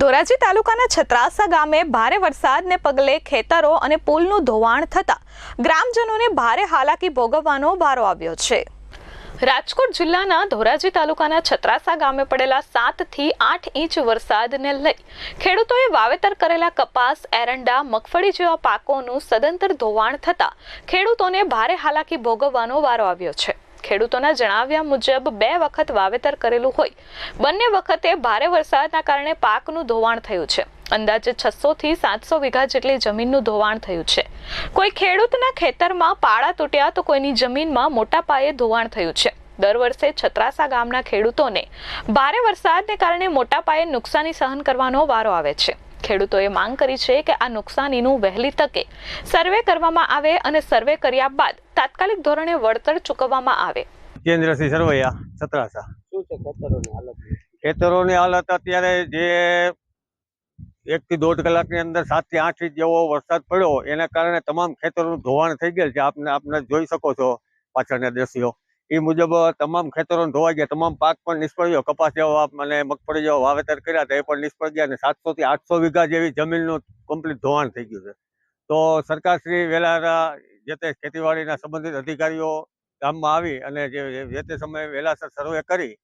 ધોરાજી તાલુકાના છત્રાસા ગામે ભારે વરસાદને પગલે ખેતરો અને પુલનું ધોવાણ થતાં ગ્રામજનોને ભારે હાલાકી ભોગવવાનો વારો આવ્યો છે. રાજકોટ જિલ્લાના ધોરાજી તાલુકાના છત્રાસા ગામે પડેલા સાતથી આઠ ઇંચ વરસાદને લઈ ખેડૂતોએ વાવેતર કરેલા કપાસ, એરંડા, મગફળી જેવા પાકોનું સદંતર ધોવાણ થતાં ખેડૂતોને ભારે હાલાકી ભોગવવાનો વારો આવ્યો છે. ખેડૂતોના જણાવ્યા મુજબ બે વખત વાવેતર કરેલું હોય. બંને વખતે ભારે વરસાદના કારણે પાકનું ધોવાણ થયું છે. અંદાજે છસો થી સાતસો વીઘા જેટલી જમીનનું ધોવાણ થયું છે. કોઈ ખેડૂતના ખેતરમાં પાળા તૂટ્યા તો કોઈની જમીનમાં મોટા પાયે ધોવાણ થયું છે. દર વર્ષે છત્રાસા ગામના ખેડૂતોને ભારે વરસાદને કારણે મોટા પાયે નુકસાની સહન કરવાનો વારો આવે છે. ખેડૂતોએ માંગ કરી છે કે આ નુકસાનીનું વહેલી તકે સર્વે કરવામાં આવે અને સર્વે કર્યા બાદ તાત્કાલિક ધોરણે વળતર ચૂકવવામાં આવે. કેન્દ્રસિંહ સરવૈયા છત્રાસા. શું છે ખેતરોની હાલત? ખેતરોની હાલત અત્યારે જે એક થી દોઢ કલાકની અંદર સાતથી આઠ ઇંચ જેવો વરસાદ પડ્યો એના કારણે તમામ ખેતરોનું ધોવાણ થઈ ગયેલ છે. આપને આપને જોઈ શકો છો પાછળના દ્રશ્યો. એ મુજબ તમામ ખેતરોને ધોવાઈ ગયા. તમામ પાક પણ નિષ્ફળ ગયો. કપાસ જેવા અને મગફળી જેવા વાવેતર કર્યા હતા એ પણ નિષ્ફળ ગયા અને સાતસો થી આઠસો વીઘા જેવી જમીનનું કમ્પ્લીટ ધોવાણ થઈ ગયું છે. તો સરકારશ્રી વહેલા જે તે ખેતીવાડીના સંબંધિત અધિકારીઓ ગામમાં આવી અને જે જે તે સમયે વહેલાસર સર્વે કરી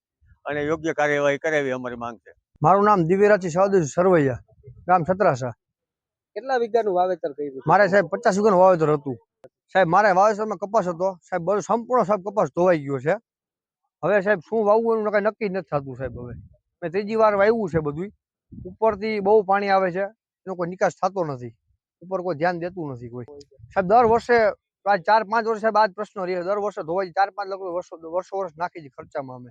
અને યોગ્ય કાર્યવાહી કરે એવી અમારી માંગ છે. મારું નામ દિવ્યરાજી સાવદેવ સરવૈયા ગામ છત્રાસા. કેટલા વીઘાનું વાવેતર કર્યું મારે સાહેબ પચાસ વીઘાનું વાવેતર હતું. સાહેબ મારે વાવેતરમાં કપાસ હતો. સાહેબ બધું સંપૂર્ણ સાહેબ કપાસ ધોવાઈ ગયો છે. હવે સાહેબ શું વાવવું એનું કઈ નક્કી નથી થતું સાહેબ હવે. મેં ત્રીજી વાર વાવ્યું છે બધું ઉપરથી બહુ પાણી આવે છે. એનો કોઈ નિકાસ થતો નથી. ઉપર કોઈ ધ્યાન દેતું નથી કોઈ. સાહેબ, દર વર્ષે ચાર પાંચ વર્ષે બાદ પ્રશ્ન રહે દર વર્ષે ધોવાઈ ચાર પાંચ લાખ રૂપિયા વર્ષો વર્ષો વર્ષ નાખી છે ખર્ચામાં અમે.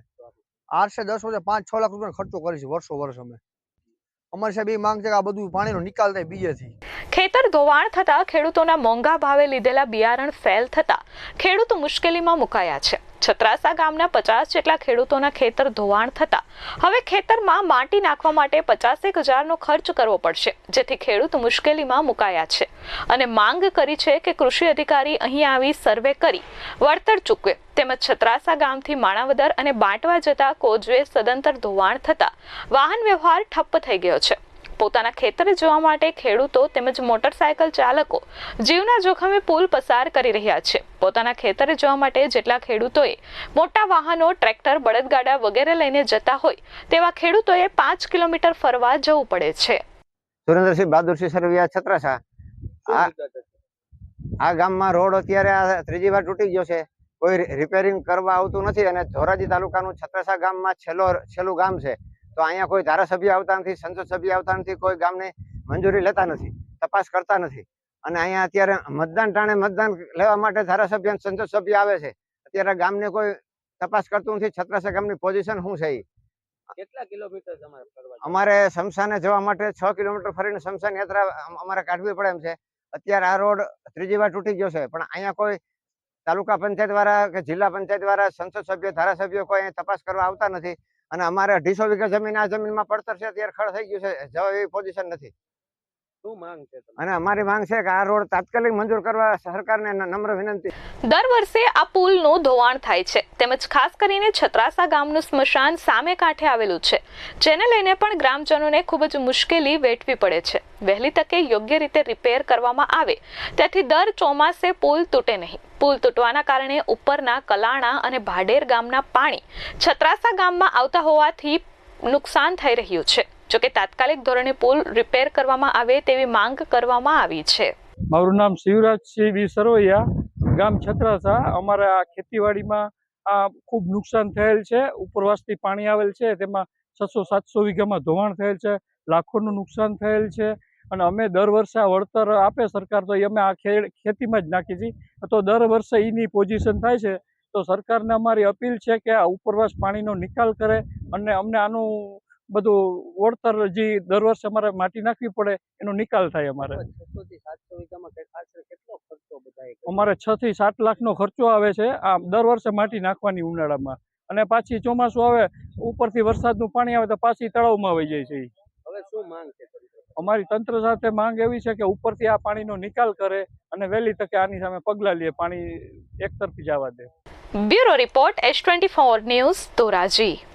આઠ દસ વર્ષે પાંચ છ લાખ રૂપિયાનો ખર્ચો કરીશું વર્ષો વર્ષ અમે. અમારી સાહેબ એ માંગ છે કે આ બધું પાણીનો નિકાલ બીજેથી. ખેતર ધોવાણ થતા ખેડૂતોના મોંઘા ભાવે લીધેલા બિયારણ ફેલ થતા ખેડૂતો મુશ્કેલીમાં મુકાયા છે. છત્રાસા ગામના પચાસ જેટલા ખેડૂતોના ખેતર ધોવાણ થતા હવે ખેતરમાં માટી નાખવા માટે પચાસેક હજારનો ખર્ચ કરવો પડશે, જેથી ખેડૂત મુશ્કેલીમાં મુકાયા છે. અને માંગ કરી છે કે કૃષિ અધિકારી અહીં આવી સર્વે કરી વળતર ચૂકવે. તેમજ છત્રાસા ગામથી માણાવદર અને બાંટવા જતા કોજવે સદંતર ધોવાણ થતા વાહન વ્યવહાર ઠપ્પ થઈ ગયો છે. પોતાના ખેતરે જવા માટે ખેડૂતો તેમજ મોટરસાયકલ ચાલકો જીવના જોખમે પુલ પસાર કરી રહ્યા છે. પોતાના ખેતરે જવા માટે જેટલા ખેડૂતોએ મોટા વાહનો, ટ્રેક્ટર, બળદગાડા વગેરે લઈને જતા હોય તેવા ખેડૂતોએ પાંચ કિલોમીટર ફરવા જવું પડે છે. સુરેન્દ્રસિંહ બહાદુરસિંહ સરવિયા છત્રસા આ- ગામમાં રોડ અત્યારે આ ત્રીજી વાર તૂટી ગયો છે. કોઈ રિપેરિંગ કરવા આવતું નથી અને ધોરાજી તાલુકાનું છત્રસા ગામમાં છેલ્લો, છેલ્લું ગામ છે. તો અહીંયા કોઈ ધારાસભ્ય આવતા નથી સંસદ સભ્ય આવતા નથી કોઈ ગામને મંજૂરી લેતા નથી તપાસ કરતા નથી. અને અહીંયા અત્યારે મતદાન ટાણે મતદાન લેવા માટે ધારાસભ્ય અને સંસદ સભ્ય આવે છે. અત્યારે ગામને કોઈ તપાસ કરતું નથી છત્રાસા ગામની પોઝિશન શું છે કેટલા કિલોમીટર? અમારે શમશાને જવા માટે છ કિલોમીટર ફરીને શમશાન યાત્રા અમારે કાઢવી પડે એમ છે. અત્યારે આ રોડ ત્રીજી વાર તૂટી ગયો છે પણ અહીંયા કોઈ તાલુકા પંચાયત વાળા કે જિલ્લા પંચાયત વાળા સંસદ સભ્ય ધારાસભ્યો કોઈ અહીંયા તપાસ કરવા આવતા નથી. અને અમારે અઢીસો વીઘા જમીન આ જમીનમાં પડતર છે, અત્યારે ખડ થઈ ગયું છે જવા એવી પોઝિશન નથી? અને અમારી માંગ છે કે આ રોડ તાત્કાલિક મંજૂર કરવા સરકારને નમ્ર વિનંતી. દર વર્ષે આ પુલનું ધોવાણ થાય છે. તેમજ ખાસ કરીને છત્રાસા ગામનું સ્મશાન સામે કાંઠે આવેલું છે. જેને લઈને પણ ગ્રામજનોને ખૂબ જ મુશ્કેલી વેઠવી પડે છે. વહેલી તકે યોગ્ય રીતે રિપેર કરવામાં આવે. તેથી દર ચોમાસે પુલ તૂટે નહીં. પુલ તૂટવાના કારણે ઉપરના કલાણા અને ભાડેર ગામના પાણી છત્રાસા ગામમાં આવતા હોવાથી નુકસાન થઈ રહ્યું છે. જોકે તાત્કાલિક ધોરણે પુલ રિપેર કરવામાં આવે તેવી માંગ કરવામાં આવી છે. મારું નામ શિવરાજસિંહ બી સરવૈયા ગામ છત્રાસા. અમારા આ ખેતીવાડીમાં આ ખૂબ નુકસાન થયેલ છે. ઉપરવાસથી પાણી આવેલ છે. તેમાં છસો સાતસો વીઘામાં ધોવાણ થયેલ છે. લાખોનું નુકસાન થયેલ છે. અને અમે દર વર્ષે આ વળતર આપે સરકાર તો એ અમે આ ખેતીમાં જ નાખી છીએ. તો દર વર્ષે એની પોઝિશન થાય છે. તો સરકારને અમારી અપીલ છે કે આ ઉપરવાસ પાણીનો નિકાલ કરે અને અમને આનું બધું વળતર જે દર વર્ષે અમારે માટી નાખવી પડે એનો નિકાલ થાય અમારે. 600 થી 700 વીઘામાં કે- આશરે કેટલો ખર્ચો બધાએ કર્યો? અમારે છ થી સાત લાખનો ખર્ચો આવે છે આ દર વર્ષે માટી નાખવાની ઉનાળામાં. અને પાછી ચોમાસું આવે ઉપરથી વરસાદનું પાણી આવે તો પાછી તળાવમાં આવી જાય છે હવે શું માંગ છે અમારી તંત્ર સાથે માંગ એવી છે કે ઉપરથી આ પાણીનો નિકાલ કરે અને વહેલી તકે આની સામે પગલાં લે પાણી એક તરફી જવા દે. Bureau report S twenty four news Dhoraji.